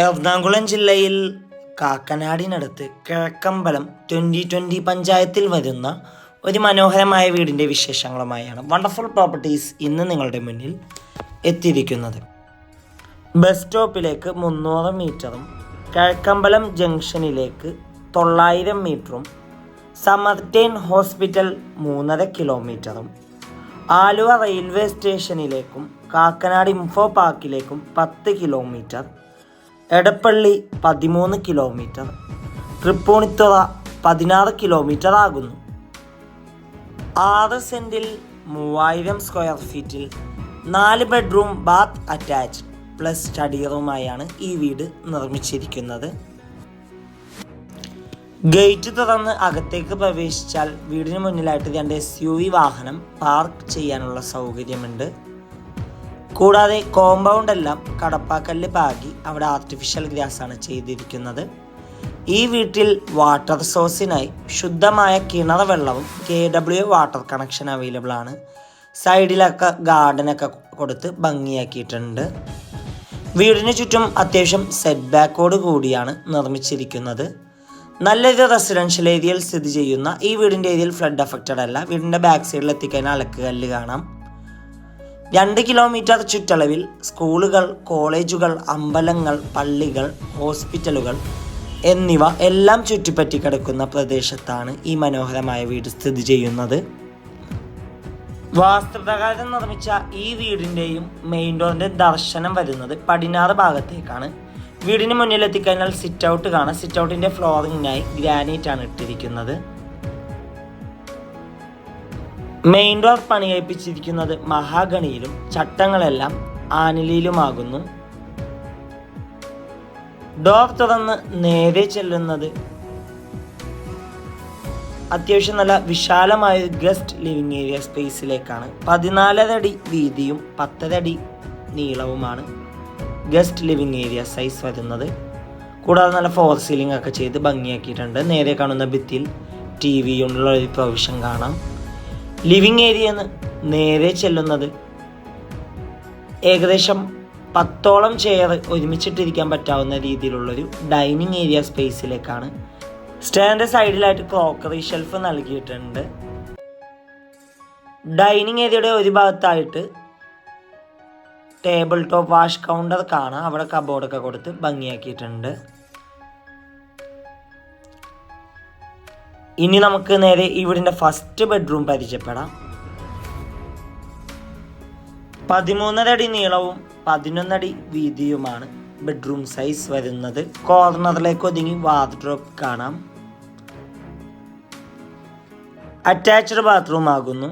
എറണാകുളം ജില്ലയിൽ കാക്കനാടിനടുത്ത് Kizhakkambalam twenty twenty പഞ്ചായത്തിൽ വരുന്ന ഒരു മനോഹരമായ വീടിന്റെ വിശേഷങ്ങളുമായാണ് വണ്ടർഫുൾ പ്രോപ്പർട്ടീസ് ഇന്ന് നിങ്ങളുടെ മുന്നിൽ എത്തിയിരിക്കുന്നത്. ബസ് സ്റ്റോപ്പിലേക്ക് മുന്നൂറ് മീറ്ററും കിഴക്കമ്പലം ജംഗ്ഷനിലേക്ക് തൊള്ളായിരം മീറ്ററും സമർടെൻ ഹോസ്പിറ്റൽ മൂന്നര കിലോമീറ്ററും ആലുവ റെയിൽവേ സ്റ്റേഷനിലേക്കും കാക്കനാട് ഇൻഫോ പാർക്കിലേക്കും പത്ത് കിലോമീറ്റർ എടപ്പള്ളി പതിമൂന്ന് കിലോമീറ്റർ തൃപ്പൂണിത്തുറ പതിനാറ് കിലോമീറ്റർ ആകുന്നു. ആറ് സെന്റിൽ മൂവായിരം സ്ക്വയർ ഫീറ്റിൽ നാല് bedroom bath attach plus study റൂമായാണ് ഈ വീട് നിർമ്മിച്ചിരിക്കുന്നത്. ഗേറ്റ് തുറന്ന് അകത്തേക്ക് പ്രവേശിച്ചാൽ വീടിന് മുന്നിലായിട്ട് രണ്ട് എസ് യു വി വാഹനം പാർക്ക് ചെയ്യാനുള്ള സൗകര്യമുണ്ട്. കൂടാതെ കോമ്പൗണ്ട് എല്ലാം കടപ്പാക്കല്ല് പാകി അവിടെ ആർട്ടിഫിഷ്യൽ ഗ്രാസ് ആണ് ചെയ്തിരിക്കുന്നത്. ഈ വീട്ടിൽ വാട്ടർ സോഴ്സിനായി ശുദ്ധമായ കിണർ വെള്ളവും K W water connection available ആണ്. സൈഡിലൊക്കെ ഗാർഡനൊക്കെ കൊടുത്ത് ഭംഗിയാക്കിയിട്ടുണ്ട്. വീടിന് ചുറ്റും അത്യാവശ്യം സെറ്റ് ബാക്കോട് കൂടിയാണ് നിർമ്മിച്ചിരിക്കുന്നത്. നല്ലൊരു റെസിഡൻഷ്യൽ ഏരിയയിൽ സ്ഥിതി ചെയ്യുന്ന ഈ വീടിന്റെ ഏരിയയിൽ ഫ്ലഡ് അഫക്റ്റഡ് അല്ല. വീടിന്റെ ബാക്ക് സൈഡിൽ എത്തിക്കഴിഞ്ഞാൽ അലക്കുകല്ല് കാണാം. രണ്ട് കിലോമീറ്റർ ചുറ്റളവിൽ സ്കൂളുകൾ കോളേജുകൾ അമ്പലങ്ങൾ പള്ളികൾ ഹോസ്പിറ്റലുകൾ എന്നിവ എല്ലാം ചുറ്റിപ്പറ്റി കിടക്കുന്ന പ്രദേശത്താണ് ഈ മനോഹരമായ വീട് സ്ഥിതി ചെയ്യുന്നത്. വാസ്തുപ്രകാരം നിർമ്മിച്ച ഈ വീടിന്റെയും മെയിൻ ഡോറിന്റെ ദർശനം വരുന്നത് പടിഞ്ഞാറ് ഭാഗത്തേക്കാണ്. വീടിന് മുന്നിലെത്തിക്കഴിഞ്ഞാൽ സിറ്റ് ഔട്ട് കാണാം. സിറ്റ് ഔട്ടിന്റെ ഫ്ലോറിങ്ങിനായി ഗ്രാനൈറ്റ് ആണ് ഇട്ടിരിക്കുന്നത്. മെയിൻ റോഡ് പണികഴിപ്പിച്ചിരിക്കുന്നത് മഹാഗണിയിലും ചട്ടങ്ങളെല്ലാം ആനിലിയിലുമാകുന്നു. ഡോർ തുറന്ന് നേരെ ചെല്ലുന്നത് അത്യാവശ്യം നല്ല വിശാലമായ ഒരു ഗസ്റ്റ് ലിവിങ് ഏരിയ സ്പേസിലേക്കാണ് പതിനാലരടി വീതിയും പത്തരടി നീളവുമാണ് ഗസ്റ്റ് ലിവിങ് ഏരിയ സൈസ് വരുന്നത്. കൂടാതെ നല്ല ഫോർ സീലിംഗ് ഒക്കെ ചെയ്ത് ഭംഗിയാക്കിയിട്ടുണ്ട്. നേരെ കാണുന്ന ഭിത്തിയിൽ ടി വി ഉള്ള ഒരു പ്രൊവിഷൻ കാണാം. ലിവിങ് ഏരിയന്ന് നേരെ ചെല്ലുന്നത്. ഏകദേശം പത്തോളം ചെയർ ഒരുമിച്ചിട്ടിരിക്കാൻ പറ്റാവുന്ന രീതിയിലുള്ളൊരു ഡൈനിങ് ഏരിയ സ്പേസിലേക്കാണ്. സ്റ്റാൻഡ് സൈഡിലായിട്ട് ക്രോക്കറി ഷെൽഫ് നൽകിയിട്ടുണ്ട്. ഡൈനിങ് ഏരിയയുടെ ഒരു ഭാഗത്തായിട്ട് ടേബിൾ ടോപ്പ് വാഷ് കൗണ്ടർ കാണാം. അവിടെ കബോർഡൊക്കെ കൊടുത്ത് ഭംഗിയാക്കിയിട്ടുണ്ട്. ഇനി നമുക്ക് നേരെ ഈ വീടിന്റെ ഫസ്റ്റ് ബെഡ്റൂം പരിചയപ്പെടാം. പതിമൂന്നര അടി നീളവും പതിനൊന്നടി വീതിയുമാണ് ബെഡ്റൂം സൈസ് വരുന്നത്. കോർണറിലേക്ക് ഒതുങ്ങി വാർഡ്രോപ്പ് കാണാം. അറ്റാച്ച്ഡ് ബാത്റൂം ആകുന്നു.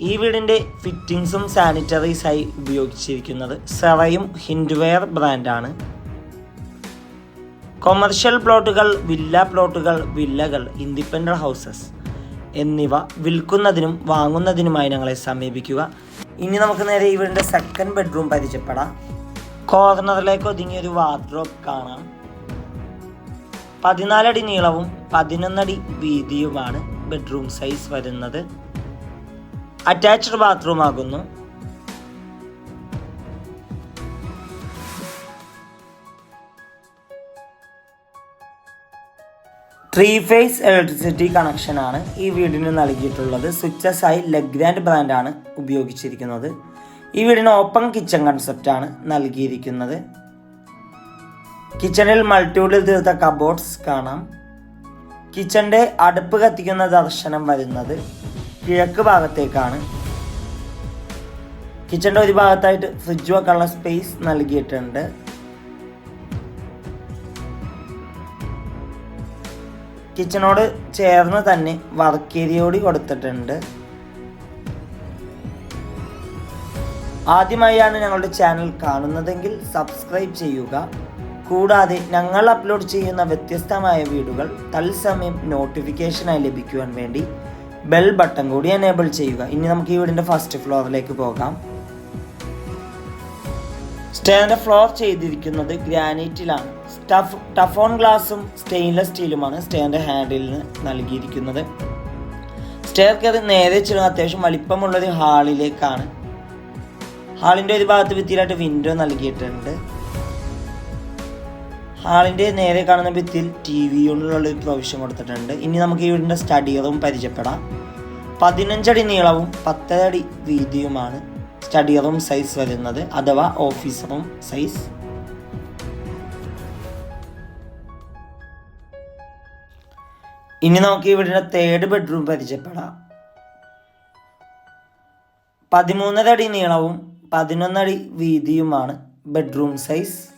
ഈ വീടിന്റെ ഫിറ്റിങ്സും സാനിറ്ററീസായി ഉപയോഗിച്ചിരിക്കുന്നത് സെറയും ഹിൻഡ്വെയർ ബ്രാൻഡാണ് കൊമേർഷ്യൽ പ്ലോട്ടുകൾ വില്ല പ്ലോട്ടുകൾ വില്ലകൾ ഇൻഡിപെൻഡന്റ് ഹൗസസ് എന്നിവ വിൽക്കുന്നതിനും വാങ്ങുന്നതിനുമായി ഞങ്ങളെ സമീപിക്കുക. ഇനി നമുക്ക് നേരെ വീടിന്റെ സെക്കൻഡ് ബെഡ്റൂം പരിചയപ്പെടാം. കോർണറിലേക്ക് ഒതുങ്ങിയൊരു വാർഡ്രോബ് കാണാം. പതിനാലടി നീളവും പതിനൊന്നടി വീതിയുമാണ് ബെഡ്റൂം സൈസ് വരുന്നത്. അറ്റാച്ച്ഡ് ബാത്റൂം ആകുന്നു. ത്രീ ഫേസ് ഇലക്ട്രിസിറ്റി കണക്ഷനാണ് ഈ വീടിന് നൽകിയിട്ടുള്ളത്. സ്വിച്ചസ് ആയി ലെഗ്രാൻഡ് ബ്രാൻഡാണ് ഉപയോഗിച്ചിരിക്കുന്നത്. ഈ വീടിന് ഓപ്പൺ കിച്ചൺ കൺസെപ്റ്റാണ് നൽകിയിരിക്കുന്നത്. കിച്ചണിൽ മൾട്ടിവുഡിൽ തീർത്ത കബോർഡ്സ് കാണാം. കിച്ചന്റെ അടുപ്പ് കത്തിക്കുന്ന ദർശനം വരുന്നത് കിഴക്ക് ഭാഗത്തേക്കാണ്. കിച്ചന്റെ ഒരു ഭാഗത്തായിട്ട് ഫ്രിഡ്ജ് വെക്കാനുള്ള സ്പേസ് നൽകിയിട്ടുണ്ട്. കിച്ചണോട് ചേർന്ന് തന്നെ വർക്ക് ഏരിയോടി കൊടുത്തിട്ടുണ്ട്. ആദ്യമായാണ് ഞങ്ങളുടെ ചാനൽ കാണുന്നതെങ്കിൽ സബ്സ്ക്രൈബ് ചെയ്യുക. കൂടാതെ ഞങ്ങൾ അപ്ലോഡ് ചെയ്യുന്ന വ്യത്യസ്തമായ വീഡിയോകൾ തത്സമയം നോട്ടിഫിക്കേഷനായി ലഭിക്കുവാൻ വേണ്ടി ബെൽ ബട്ടൺ കൂടി എനേബിൾ ചെയ്യുക. ഇനി നമുക്ക് ഈ വീടിന്റെ ഫസ്റ്റ് ഫ്ലോറിലേക്ക് പോകാം. സ്റ്റേന്റെ ഫ്ലോർ ചെയ്തിരിക്കുന്നത് ഗ്രാനൈറ്റിലാണ്. സ്റ്റഫ് ടഫോൺ ഗ്ലാസും സ്റ്റെയിൻലെസ് സ്റ്റീലുമാണ് സ്റ്റേറിന്റെ ഹാൻഡിലിന് നൽകിയിരിക്കുന്നത്. സ്റ്റെയർ കയറി നേരെ ചെല്ലുന്ന അത്യാവശ്യം വലിപ്പമുള്ളൊരു ഹാളിലേക്കാണ്. ഹാളിന്റെ ഒരു ഭാഗത്ത് ഭിത്തിയിലായിട്ട് വിൻഡോ നൽകിയിട്ടുണ്ട്. ഹാളിന്റെ നേരെ കാണുന്ന ഭിത്തിയിൽ ടി വി കൊണ്ടുള്ള ഒരു പ്രൊവിഷൻ കൊടുത്തിട്ടുണ്ട്. ഇനി നമുക്ക് ഈ വീടിന്റെ സ്റ്റഡിയറും പരിചയപ്പെടാം. പതിനഞ്ചടി നീളവും പത്തരടി വീതിയുമാണ് സ്റ്റഡിയറും സൈസ് വരുന്നത്. അഥവാ ഓഫീസറും സൈസ് ഇനി നമുക്ക് വീടിന്റെ തേർഡ് ബെഡ്റൂം പരിചയപ്പെടാം. പതിമൂന്നരടി നീളവും പതിനൊന്നടി വീതിയുമാണ് ബെഡ്റൂം സൈസ്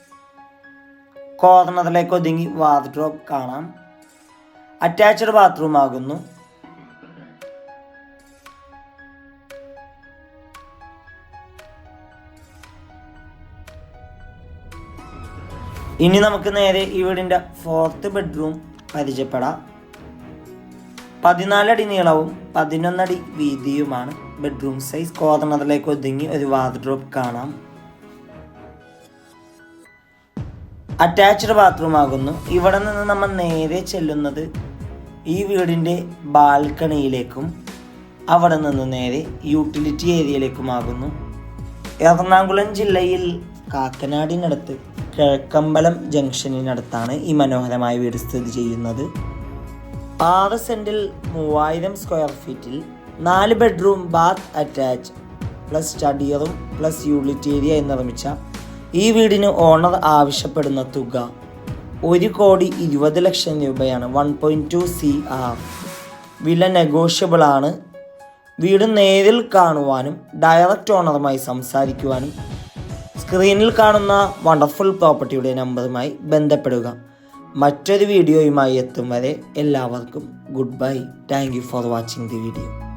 കോർണറിലേക്ക് ഒതുങ്ങി വാർഡ്രോബ് കാണാം. അറ്റാച്ച്ഡ് ബാത്റൂം ആകുന്നു. ഇനി നമുക്ക് നേരെ ഈ വീടിന്റെ ഫോർത്ത് ബെഡ്റൂം പരിചയപ്പെടാം. പതിനാലടി നീളവും പതിനൊന്നടി വീതിയുമാണ്. ബെഡ്റൂം സൈസ് കോർണറിലേക്ക് ഒതുങ്ങി ഒരു വാർഡ്രോബ് കാണാം. അറ്റാച്ച്ഡ് ബാത്റൂം ആകുന്നു. ഇവിടെ നിന്ന് നമ്മൾ നേരെ ചെല്ലുന്നത് ഈ വീടിന്റെ ബാൽക്കണിയിലേക്കും അവിടെ നിന്ന് നേരെ യൂട്ടിലിറ്റി ഏരിയയിലേക്കുമാകുന്നു എറണാകുളം ജില്ലയിൽ കാക്കനാടിനടുത്ത് കിഴക്കമ്പലം ജംഗ്ഷനിനടുത്താണ് ഈ മനോഹരമായ വീട് സ്ഥിതി ചെയ്യുന്നത്. ആറ് സെന്റിൽ മൂവായിരം സ്ക്വയർ ഫീറ്റിൽ നാല് ബെഡ്റൂം ബാത്ത് അറ്റാച്ച് പ്ലസ് സ്റ്റഡിയറും പ്ലസ് യൂട്ടിലിറ്റി ഏരിയ നിർമ്മിച്ച ഈ വീടിന് ഓണർ ആവശ്യപ്പെടുന്ന തുക ഒരു കോടി ഇരുപത് ലക്ഷം രൂപയാണ് one point two C R വില നെഗോഷ്യബിൾ ആണ്. വീട് നേരിൽ കാണുവാനും ഡയറക്റ്റ് ഓണറുമായി സംസാരിക്കുവാനും സ്ക്രീനിൽ കാണുന്ന വണ്ടർഫുൾ പ്രോപ്പർട്ടിയുടെ നമ്പറുമായി ബന്ധപ്പെടുക. മറ്റൊരു വീഡിയോയുമായി എത്തും വരെ എല്ലാവർക്കും good bye thank for watching the video